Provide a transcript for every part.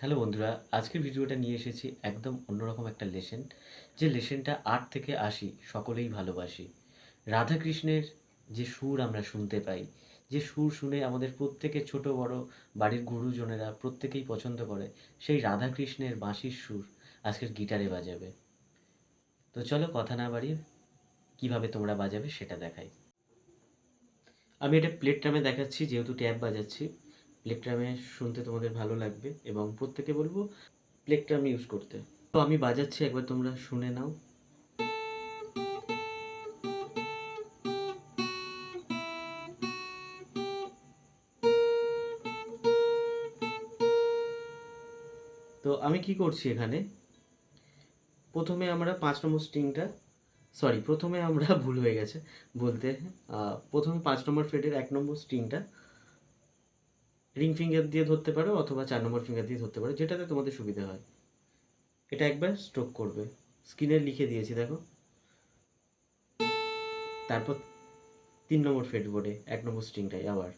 Hello বন্ধুরা, আজকের ভিডিওটা নিয়ে এসেছি একদম অন্যরকম একটা লেসেন, যে লেসেনটা আট থেকে আশি সকলেই ভালোবাসি। রাধাকৃষ্ণের যে সুর আমরা শুনতে পাই, যে সুর শুনে আমাদের প্রত্যেকের ছোট বড় বাড়ির গুরুজনেরা প্রত্যেকেই পছন্দ করে, সেই রাধাকৃষ্ণের বাঁশির সুর আজকের গিটারে বাজাবে। তো চলো কথা না বাড়িয়ে কীভাবে তোমরা বাজাবে সেটা দেখাই। আমি এটা প্লেট ট্রামে দেখাচ্ছি, যেহেতু ট্যাব বাজাচ্ছি। প্লেকট্রামে শুনতে তোমাদের ভালো লাগবে এবং প্রত্যেকে বলব প্লেকট্রাম ইউজ করতে। তো আমি বাজাচ্ছি, একবার তোমরা শুনে নাও। তো আমি কি করছি এখানে? প্রথমে আমরা পাঁচ নম্বর স্ট্রিংটা সরি প্রথমে আমরা ভুল হয়ে গেছে বলতে প্রথমে পাঁচ নম্বর ফ্রেডের এক নম্বর স্ট্রিংটা রিং ফিঙ্গার দিয়ে ধরতে পারো অথবা চার নম্বর ফিঙ্গার দিয়ে ধরতে পারো, যেটাতে তোমাদের সুবিধা হয়। এটা একবার স্ট্রোক করবে। স্ক্রিনে লিখে দিয়েছি, দেখো। তারপর তিন নম্বর ফেড বোর্ডে এক নম্বর স্ট্রিংটাই আবার।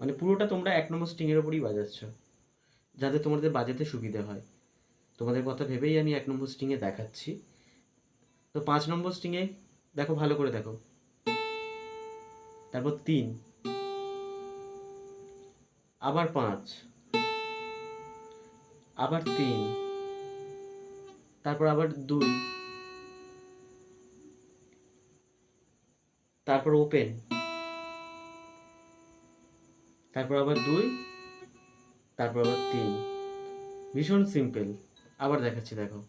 মানে পুরোটা তোমরা এক নম্বর স্ট্রিংয়ের ওপরই বাজাচ্ছ, যাতে তোমাদের বাজাতে সুবিধা হয়। তোমাদের কথা ভেবেই আমি এক নম্বর স্ট্রিংয়ে দেখাচ্ছি। তো পাঁচ নম্বর স্ট্রিংয়ে দেখো ভালো করে দেখো। তারপর তিন। আবার পাঁচ, আবার তিন, তারপর আবার দুই, তারপর ওপেন তারপর আবার দুই, তারপর আবার তিন। ভীষণ সিম্পল আবার দেখাচ্ছি, দেখো।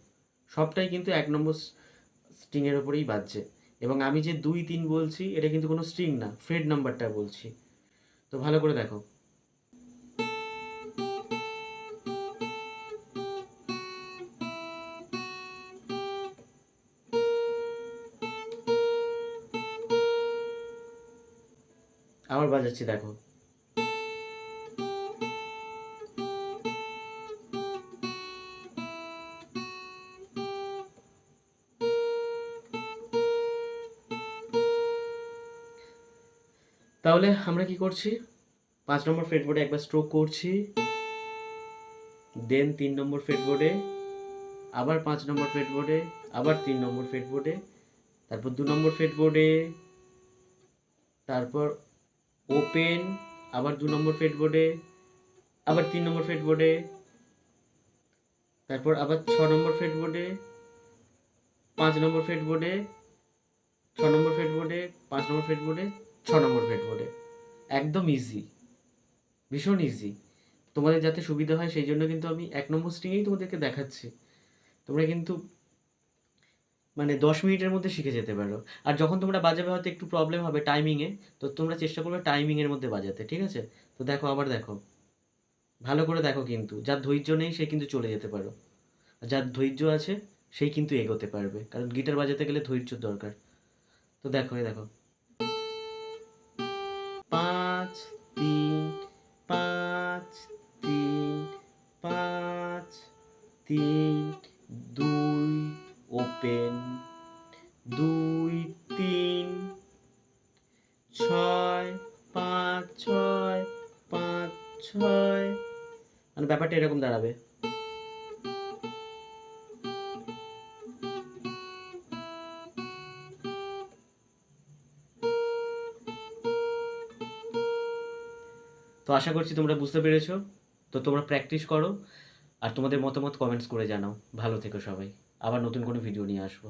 সবটাই কিন্তু এক নম্বর স্ট্রিংয়ের ওপরেই বাজছে। এবং আমি যে দুই, তিন বলছি, এটা কিন্তু কোনো স্ট্রিং না। ফ্রেড নাম্বারটা বলছি। তো ভালো করে দেখো। আবার বাজাচ্ছি, দেখো। তাহলে আমরা কি করছি? পাঁচ নম্বর ফ্রেডবোর্ডে একবার স্ট্রোক করছি দেন তিন নম্বর ফ্রেডবোর্ডে আবার পাঁচ নম্বর ফ্রেডবোর্ডে আবার তিন নম্বর ফ্রেডবোর্ডে তারপর দু নম্বর ফ্রেডবোর্ডে তারপর ওপেন আবার দু নম্বর ফেডবোর্ডে আবার তিন নম্বর ফেডবোর্ডে তারপর আবার ছ নম্বর ফেডবোর্ডে পাঁচ নম্বর ফেডবোর্ডে ছ নম্বর ফেডবোর্ডে পাঁচ নম্বর ফেডবোর্ডে ছ নম্বর ফেডবোর্ডে একদম ইজি ভীষণ ইজি তোমাদের যাতে সুবিধা হয় সেই জন্য কিন্তু আমি এক নম্বর স্ট্রিংয়েই তোমাদেরকে দেখাচ্ছি। তোমরা কিন্তু মানে দশ মিনিটের মধ্যে শিখে যেতে পারো। আর যখন তোমরা বাজাবে, হয়তো একটু প্রবলেম হবে টাইমিংয়ে তো তোমরা চেষ্টা করবে টাইমিংয়ের মধ্যে বাজাতে, ঠিক আছে? তো দেখো, আবার দেখো। ভালো করে দেখো কিন্তু, যার ধৈর্য নেই, সে কিন্তু চলে যেতে পারো। আর যার ধৈর্য আছে সেই কিন্তু এগোতে পারবে। কারণ গিটার বাজাতে গেলে ধৈর্যর দরকার। তো দেখো, এই দেখো। পাঁচ, তিন পাঁচ তিন পাঁচ, তিন ছয় মানে ব্যাপারটা এরকম দাঁড়াবে। তো আশা করছি তোমরা বুঝতে পেরেছ। তো তোমরা প্র্যাকটিস করো। আর তোমাদের মতামত কমেন্টস করে জানাও। ভালো থেকো সবাই। আবার নতুন কোনো ভিডিও নিয়ে আসব।